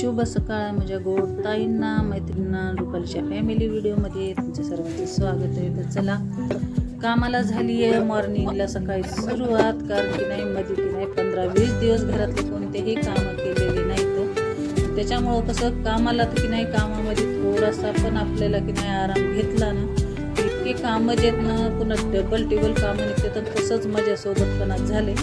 शुभ सकाळ माझ्या गोडताईंना मैत्रिणींना रुपालीच्या फॅमिली व्हिडिओमध्ये तुमचे सर्वांचे स्वागत आहे. तर चला कामाला झाली आहे मॉर्निंगला सकाळी सुरुवात. कारण की नाही मध्ये की नाही पंधरा वीस दिवस घरातले कोणतेही कामं केलेली नाहीत. त्याच्यामुळं कसं कामाला तर की नाही कामामध्ये थोडासा पण आपल्याला की नाही आराम घेतला ना इतके कामं जे आहेत ना पुन्हा डबल टेबल कामं निघते तर तसंच माझ्यासोबतपणात झाले.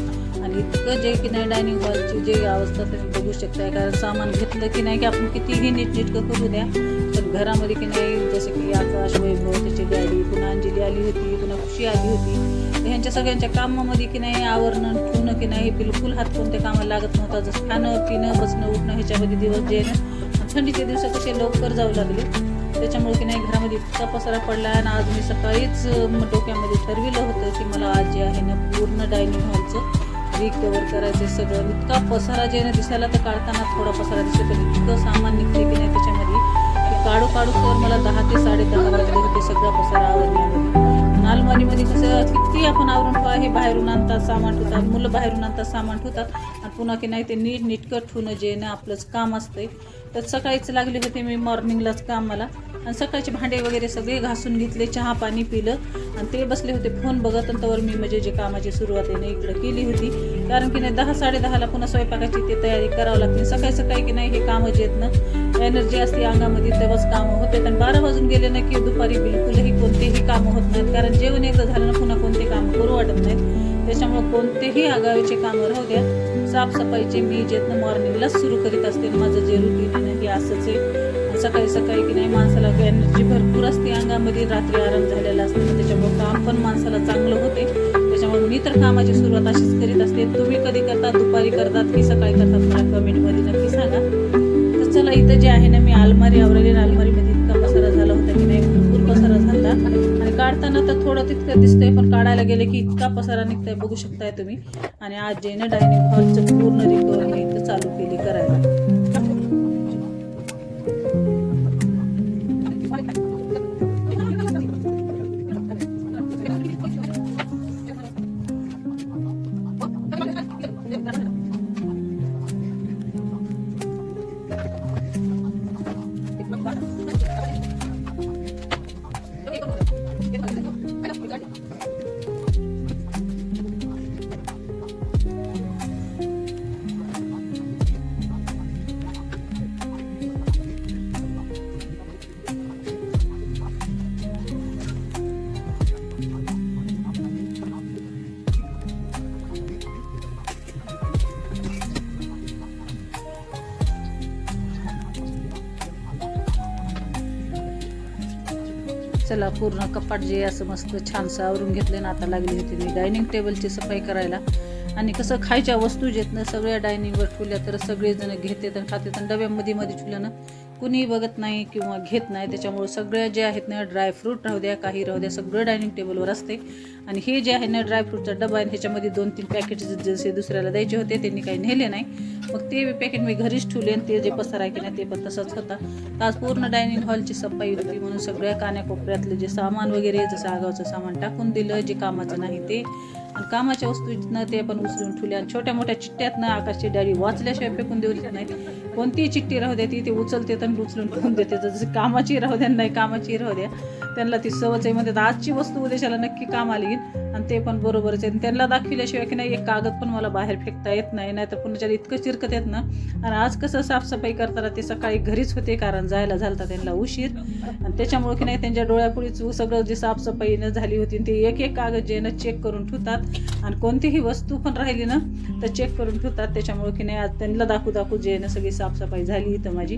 इतकं जे की नाही डायनिंग हॉलची जे अवस्था तुम्ही बघू शकताय कारण सामान घेतलं की नाही की आपण कितीही नीटनीटकं करू द्या पण घरामध्ये की नाही जसं की आकाश वैभव त्याची गाडी पुन्हा अंजली आली होती पुन्हा खुशी आली होती. तर ह्यांच्या सगळ्यांच्या कामामध्ये की नाही आवरणं ठेवणं की नाही बिलकुल हात कोणत्या कामाला लागत नव्हता. जसं खाणं पिणं बसणं उठणं ह्याच्यामध्ये दिवस जे ना थंडीचे दिवस कसे लवकर जाऊ लागले. त्याच्यामुळे की नाही घरामध्ये इतका पसारा पडला आणि आज मी सकाळीच डोक्यामध्ये ठरविलं होतं की मला आज जे आहे ना पूर्ण डायनिंग हॉलचं रिकवर करायचं सगळं. इतका पसारा जे ना दिसायला तर काढताना थोडा पसारा दिसतो. पण इतकं सामान निघते की नाही त्याच्यामध्ये की काढू काढू तर मला दहा ते साडे दहा वाजले होते. सगळा पसारा आवरण्यामध्ये आणि अलमारीमध्ये कसं किती आपण आवरून पहा हे बाहेरून आणतात सामान ठेवतात मुलं बाहेरून आणतात सामान ठेवतात. आणि पुन्हा की नाही ते नीट नीटकट ठेवणं जे ना आपलंच काम असतंय. तर सकाळीच लागले होते मी मॉर्निंगलाच कामाला. आणि सकाळचे भांडे वगैरे सगळे घासून घेतले चहा पाणी पिलं. आणि ते बसले होते फोन बघत आणि मी म्हणजे जे कामाची सुरुवात आहे ना इकडं केली होती. कारण की नाही दहा साडे दहाला पुन्हा स्वयंपाकाची ते तयारी करावं लागते. सकाळी सकाळी की नाही हे कामं जे आहेत ना एनर्जी असते अंगामध्ये तेव्हाच कामं होते आणि बारा वाजून गेले ना की दुपारी बिलकुलही कोणतेही कामं होत नाहीत. कारण जेवण एकदा झालं ना पुन्हा कोणते कामं करू वाटत नाहीत. त्याच्यामुळे कोणतेही आगावीचे कामं राहू द्या. साफसफाईचे मी जे मॉर्निंगलाच सुरू करीत असते. माझं जे रुटीन आहे हे असंच आहे. सकाळी सकाळी की नाही माणसाला एनर्जी भरपूर असते. अंगामध्ये रात्री आराम झालेला असतो. त्याच्यामुळे काम पण माणसाला चांगलं होते. त्याच्यामुळे मी तर कामाची सुरुवात अशीच करीत असते. तुम्ही कधी करतात दुपारी करतात की सकाळी करतात मला कमेंटमध्ये नक्की सांगा. तर चला इथं जे आहे ना मी अलमारी आवरली आलमारीमध्ये अलमारीमध्ये इतका पसारा झाला होता की नाही भरपूर पसारा झाला. आणि काढताना तर थोडं तितकं दिसतंय पण काढायला गेले की इतका पसारा निघताय बघू शकताय तुम्ही. आणि आज जे ना डायनिंग हॉलचं पूर्ण रिकवर इथं चालू केली करायला. kita. चला पूर्ण कपाट जे असं मस्त छानसं आवरून घेतलं ना आता लागली होती मी डायनिंग टेबलची सफाई करायला. आणि कसं खायच्या वस्तू जे आहेत ना सगळ्या डायनिंगवर ठेवल्या तर सगळेजण घेतात आणि खातात. आणि डब्यामध्ये मध्ये ठेवलं ना कुणी बघत नाही किंवा घेत नाही त्याच्यामुळे सगळ्या जे आहेत ना ड्रायफ्रूट राहू द्या काही राहू द्या सगळं डायनिंग टेबलवर असते. आणि हे जे आहे ना ड्रायफ्रूटचा डबा आहे ह्याच्यामध्ये दोन तीन पॅकेट जसे दुसऱ्याला द्यायचे होते त्यांनी काही नेले नाही. मग ते पॅकेट मी घरीच ठेवले आणि ते जे पसार आहे की नाही ते पण तसंच होता. तर आज पूर्ण डायनिंग हॉलची सफाई होती म्हणून सगळ्या कान्याकोपऱ्यातले जे सामान वगैरे जसं आगावचं सामान टाकून दिलं जे कामाचं नाही ते. आणि कामाच्या वस्तूनं ते पण उचलून ठेवल्या आणि छोट्या मोठ्या चिठ्ठ्यात ना आकाशची डाळी वाचल्याशिवाय फेकून देऊ देत नाही कोणतीही चिठ्ठी राहू द्या ती ते उचलते तर उचलून ठेवून देते. जसं कामाची राहू द्या नाही कामाची राहू द्या त्यांना ती सवच आहे. म्हणतात आजची वस्तू उद्याच्याला नक्की काम आली. आणि ते पण बरोबरच आहे. आणि त्यांना दाखविल्याशिवाय की नाही एक कागद पण मला बाहेर फेकता येत नाही. नाहीतर पुन्हा इतकं चिरकत येत ना. आणि आज कसं साफसफाई करताना ते सकाळी घरीच होते कारण जायला झालता त्यांना उशीर. आणि त्याच्यामुळे की नाही त्यांच्या डोळ्यापुढीच सगळं जे साफसफाईनं झाली होती ते एक एक कागद जे ना चेक करून ठेवतात. आणि कोणतीही वस्तू पण राहिली ना तर चेक करून ठेवतात. त्याच्यामुळे की नाही आज त्यांना दाखवू दाखवू जे ना सगळी साफसफाई झाली इथं माझी.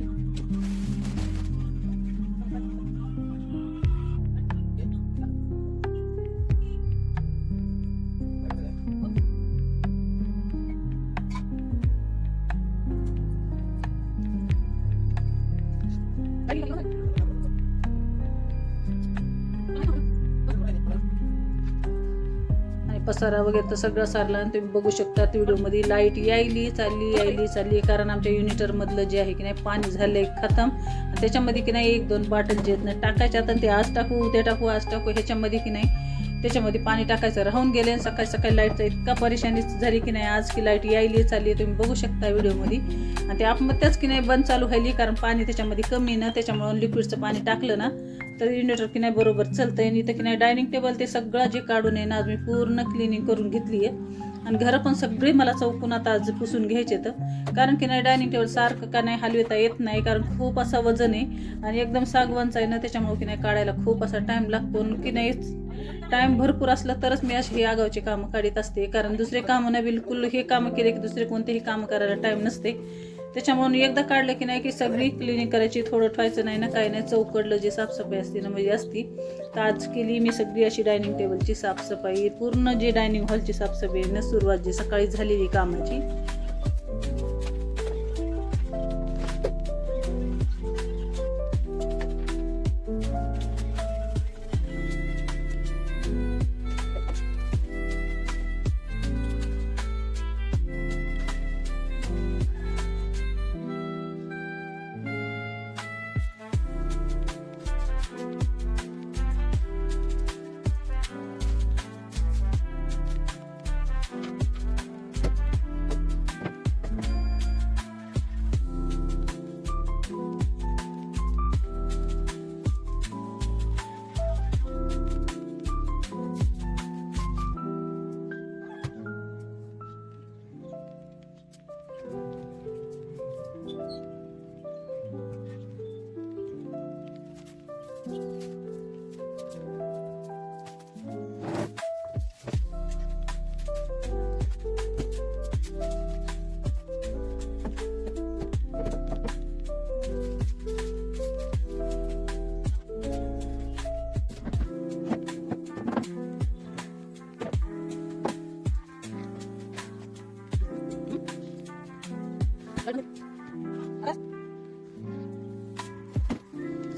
पसारा वगैरे तर सगळं सारला आणि तुम्ही बघू शकता व्हिडिओमध्ये लाइट यायली चालली यायली चालली कारण आमच्या युनिटरमधलं जे आहे की नाही पाणी झालंय खतम. त्याच्यामध्ये की नाही एक दोन बाटल जे आहेत ना टाकायच्या आता ते आज टाकू उद्या टाकू आज टाकू ह्याच्यामध्ये की नाही त्याच्यामध्ये पाणी टाकायचं राहून गेले आणि सकाळी सकाळी लाईटचा इतका परेशानी झाली की नाही आज की लाइट यायली चालली तुम्ही बघू शकता व्हिडिओमध्ये. आणि ते आत्महत्याच की नाही बंद चालू व्हायली कारण पाणी त्याच्यामध्ये कमी ना त्याच्यामुळं लिक्विडचं पाणी टाकलं ना तर इन्व्हर्टर की नाही बरोबर चालतंय आणि इथं की नाही डायनिंग टेबल ते सगळं जे काढून आहे ना आज मी पूर्ण क्लिनिंग करून घेतली आहे आणि घरं पण सगळे मला चौकून आता आज पुसून घ्यायचे तर कारण की नाही डायनिंग टेबल सारखं का नाही हलविता येत नाही कारण खूप असा वजन आहे. आणि एकदम सागवानचा आहे ना त्याच्यामुळे की नाही काढायला खूप असा टाईम लागतो. की नाही टाईम भरपूर असला तरच मी अशी हे आगावची कामं काढीत असते. कारण दुसरे कामं नाही बिलकुल हे कामं केले की दुसरे कोणतेही कामं करायला टाईम नसते. त्याच्यामधून एकदा काढलं की नाही की सगळी क्लिनिंग करायची थोडं ठेवायचं नाही ना काही नाही चौकडलं जे साफसफाई असते ना म्हणजे असती. तर आज केली मी सगळी अशी डायनिंग टेबलची साफसफाई. पूर्ण जे डायनिंग हॉलची साफसफाई ना सुरुवात जी सकाळी झालेली कामाची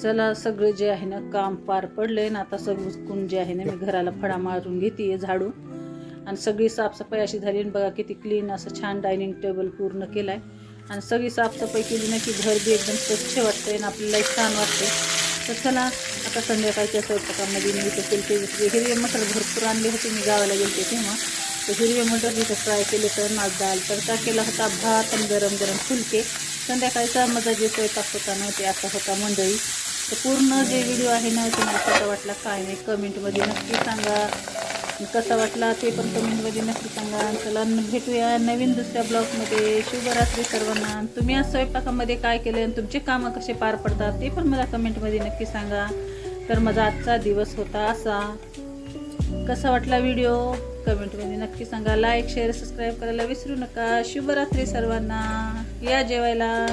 चला सगळे जे आहे ना काम पार पडले ना आता सगळं जे आहे ना मी घराला फडा मारून घेते झाडून आणि सगळी साफसफाई अशी झाली आणि बघा किती क्लीन असं छान डायनिंग टेबल पूर्ण केलाय. आणि सगळी साफसफाई केली ना की घर बी एकदम स्वच्छ वाटतंय आणि आपल्याला छान वाटतंय. तर चला आता संध्याकाळच्या स्वयंपाकामध्ये मी इथं केलते जसं हिरवे मटर भरपूर आणले होते मी गावाला गेलते तेव्हा. तर हिरवे मटर इथं फ्राय केले तर नाच दाल तडका केला होता भात आणि गरम गरम फुलके. संध्याकाळचा माझा जे स्वयंपाक होता ना ते आता होता मंडळी. तर पूर्ण जे व्हिडिओ आहे ना तुम्हाला कसा वाटला काय नाही कमेंटमध्ये नक्की सांगा. कसा वाटला ते पण कमेंटमध्ये नक्की सांगा. चला भेटूया नवीन दुसऱ्या ब्लॉगमध्ये शुभरात्री सर्वांना. आणि तुम्ही आज स्वयंपाकामध्ये काय केलं आणि तुमचे कामं कसे पार पडतात ते पण मला कमेंटमध्ये नक्की सांगा. तर माझा आजचा दिवस होता असा. कसा वाटला व्हिडिओ कमेंटमध्ये नक्की सांगा. लाईक शेअर सबस्क्राईब करायला विसरू नका. शुभरात्री सर्वांना. या जेवायला.